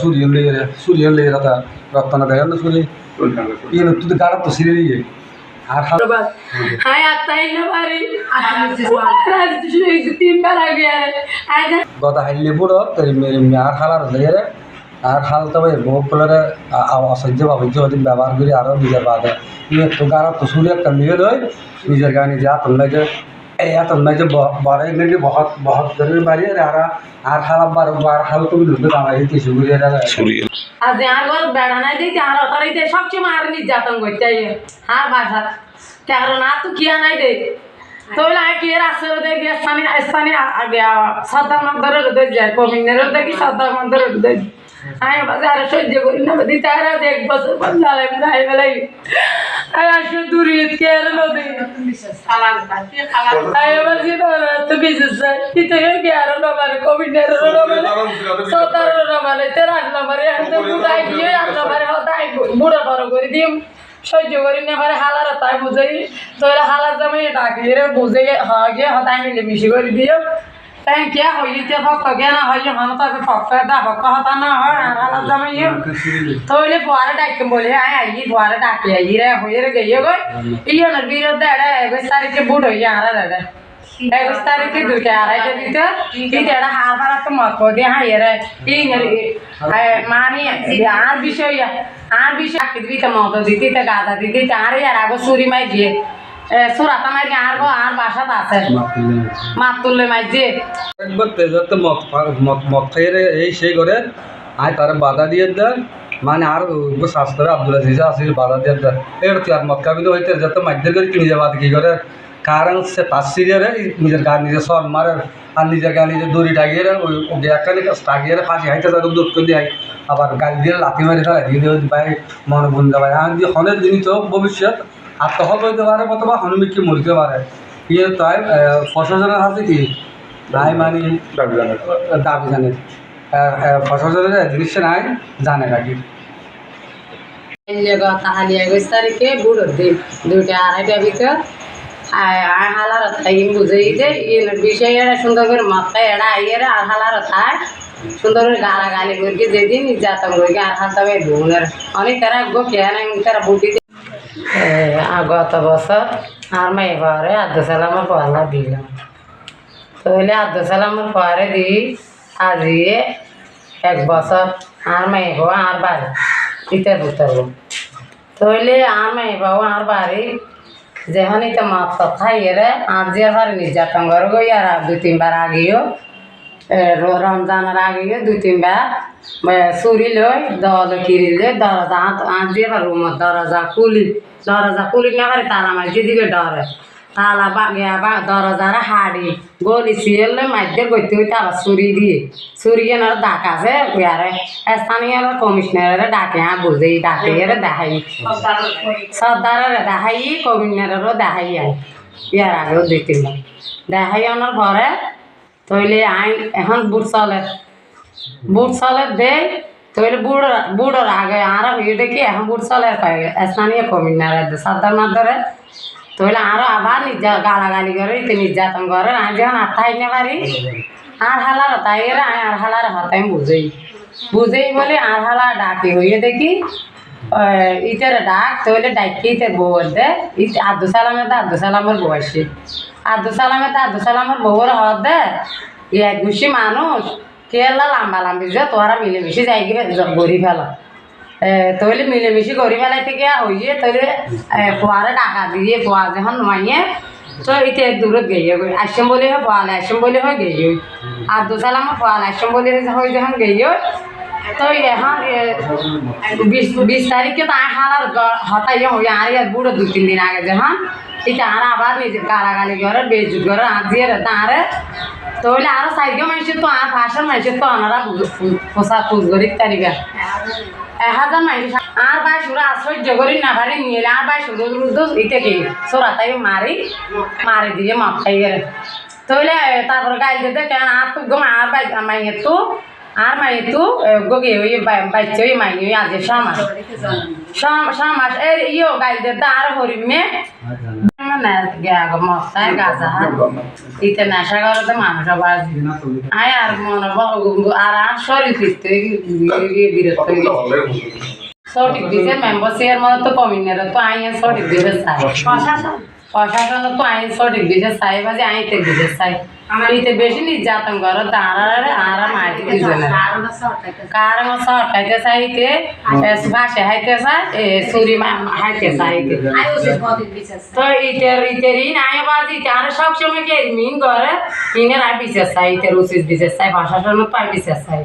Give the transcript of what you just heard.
సూర్యం లేదు సూర్యం లేదు అత రత్న దయాలు సూర్య ఈయన తుది గాడతో సిరి গত হাইলে বুড়ো আর খালার লেগে আর খাল তবে বহুকলরে অসহ্য বা অসহ্য হতে ব্যবহার করি আরও নিজের বাদে ইয়ে তো গাড়া তো সূর্য একটা মিল হয় নিজের গায়ে নিজে আতঙ্ক এতন্দাই যে বড় এমনি বহত বহত ধরে বাড়ি আর আর হাল বার বার হাল তুমি লুটে বাড়ি কিছু ঘুরে সুরিয়ে আর যে আর বল বেড়া নাই দিতে আর অতারিতে সবসময় আর নির্যাতন করতে হার বাজার কারণ আর তো কিয়া নাই দেখ তোলা কে রাস্তা ওদের গিয়ে স্থানীয় স্থানীয় আগে সর্দার মন্দিরের দেখি সর্দার মন্দিরের দেখি সহ্য করি না দি তারা এক বছর বদলালে নাই বেলাই আই আসলে দূরে কে নদী। আই বাজি না তো বিশেষ কি থেকে কে আর নবারে কমিনের নবারে সতারো নবারে তেরো নবারে আমি বুড়াই দিয়ে আট নবারে হতাই বুড়া বড় করে দিয়ে সহ্য করি না পারে হালার তাই বুঝাই। তো হালার জামাই ডাকি বুঝে হগে হতাই মিলে মিশি করে দিয়ে তাই কে হইতে ফক কে না হই হন তাকে ফক দা ফক হতা না হয় আর হালার জামাই তোলে ফুয়ারে ডাকতে বলে আয় আই ফুয়ারে ডাকে আই রে হয়ে রে গইয়ে গই ইয়ে না বিরোধ এড়ে একুশ তারিখে বুড় হই আর এড়ে একুশ তারিখে দুইটা আড়াইটা দিতে কিন্তু এটা হার ভাড়া তো মত দিয়ে হাই রে এই মানি আর বিষয় আর বিষয় আকি দিতে মত দিতে তে গাদা দিতে আর ইয়ার আগে সুরি মাই দিয়ে করে মানে আর শাস্ত্রে আব্দুল আজিজ বাধা দিয়ে দেয় এর তুই আর মদ খাবি হইতে যাতে মাধ্যম করে নিজে বাদ কি করে কারণ সে তার সিরিয়ারে নিজের গা নিজে সর মারে, আর নিজের গা নিজে দড়ি টাগিয়ে ওই একখানি টাগিয়ে ফাঁসি হাইতে তাদের দুঃখ দিয়ে। আবার গাড়ি দিয়ে লাথি মারি ফেলে দিয়ে দিয়ে ভাই, মনে বুনতে পারে আর দিয়ে হনের জিনিস হোক, ভবিষ্যৎ আত্মহত্যা হইতে পারে অথবা হনুমিককে মরতে পারে। ইয়ে তাই প্রশাসনের হাতে কি? নাই মানে দাবি জানে প্রশাসনের জিনিসটা নাই জানে নাকি তাহালি একুশ তারিখে বুড়ো দিন দুইটা আড়াইটা ভিতর। আর হালার তাই বুঝেই যে বিষয় এরা সুন্দর করে মাথায় এরা আইয়ের আর হালার থাক সুন্দর করে গালা গালি যেদিন নির্যাতন করকে আর হাল তবে বোনের অনেক তারা গো কেন তারা বুটি গত বছর আর মাই ঘরে আব্দুল সালামের পয়লা দিলাম তো হইলে সালামের পরে দিই আজিয়ে এক বছর আর মাই হব আর বাড়ি ইতে বুতব তো হইলে আর মাই বাবু আর বাড়ি যেখানে তো মাছ খাইয়ে রে আর যে নির্যাতন করে গই আর দুই তিনবার আগেও রমজানের আগেও দুই তিনবার চুরি লই, দল কিরিলে দরজা আঁত দিয়ে এবার রুমত দরজা খুলি। দরজা খুলি না পারি তালা মাঝে দিকে ডরে। তালা বাগে আবার দরজার হাড়ি, গলি সিয়েলে মাঝে গইতে হইতে আবার চুরি দিয়ে। চুরি কেন ডাক আছে ইয়ারে স্থানীয় কমিশনারের ডাকে হ্যাঁ বুঝেই ডাকে এর দেখাই। সর্দারের দেখাই, কমিশনারেরও দেখাই ইয়ার আগেও দুই তিনবার দেখাই আনার পরে তইলে আইন এখন বুট চলে বুট চলে দে তইলে বুড় বুড়োর আগে আর হয়ে দেখি, এখন বুট চলে স্থানীয় কমিশনারের সর্দার মাধ্যরে তইলে আরও আবার নির্যা গালাগালি করে ইতে নির্যাতন করে। আমি যখন আত্মাই নে পারি, আর হালার তাই আর হালার হাতাই বুঝেই। বুঝেই বলে আর হালা ডাকি, হইয়ে দেখি ইটার ডাক, তইলে ডাকি ইতে বউর দে। ইতে আব্দুল সালামের দা আব্দুল সালামের বয়সী আব্দুল সালামের দা আব্দুল সালামের বউর হদ দে। ইয়া ঘুষি মানুষ, কেলা লাম্বা লাম্বি যে তোরা মিলেমিশে যাই গিয়ে গড়ি ফেলা। তইলে মিলেমিশে গড়ি ফেলাই থেকে হইয়ে তইলে পোয়ারে টাকা দিয়ে পোয়া যখন মাইয়ে, তো ইতে দূরত গেয়ে গই আসম বলে হয় পোয়ালে আসম বলে হয় গেয়ে আব্দুল সালামের পোয়ালে আসম বলে হয় যখন গেয়ে তো এখন বিশ বিশ তারিখে তো হালার হতাই আর ইয়ার বুড়ো দু তিন দিন আগে যখন এটা আর আবার নিজে গালাগালি করে বেজুত করে আজিয়ে তারে তো হইলে আরও সাইকেল মানুষের তো আর ভাষার মানুষের তো আনারা পোশা খুঁজ করি তারিখে। এক হাজার মানুষ, আর ভাই সুরা আশ্চর্য করি না পারি নিয়ে আর ভাই সুর ইতে কি? তাই মারি মারি দিয়ে মাপ খাই গেলে তো হইলে তারপর গাইল দিতে কেন আর তো গম আর ভাই, মাইয়ে তো আর মাইয়ে তো গগে ওই বাচ্চা ওই মাইয়ে ওই আজ সমাজ সমাজ এর ইয়েও গাইল দিতে আর হরিমে মশাই গাছা ইতে নেশা করে তো মানুষ বাজি আয় আর মনে আর আর শরীর ফিরতে বিরক্ত। সঠিক দিছে মেম্বারশিপের মধ্যে তো কমিনের তো আইন সঠিক দিছে চাই। প্রশাসন। তো আইন সঠিক দিছে চাই বাজে আইতে দিছে চাই। ইতে বেশি নির্যাতন করে তার আর কারণ সরকাইতে চাইতে ভাষা হাইতে চাই এ চুরি হাইতে চাইতে। তো ইতের ইতের ইন আয় বাজি আর সব সময় কে মিন করে ইনের আই বিশেষ চাই উচিত বিশেষ চাই প্রশাসন পাই বিশেষ চাই।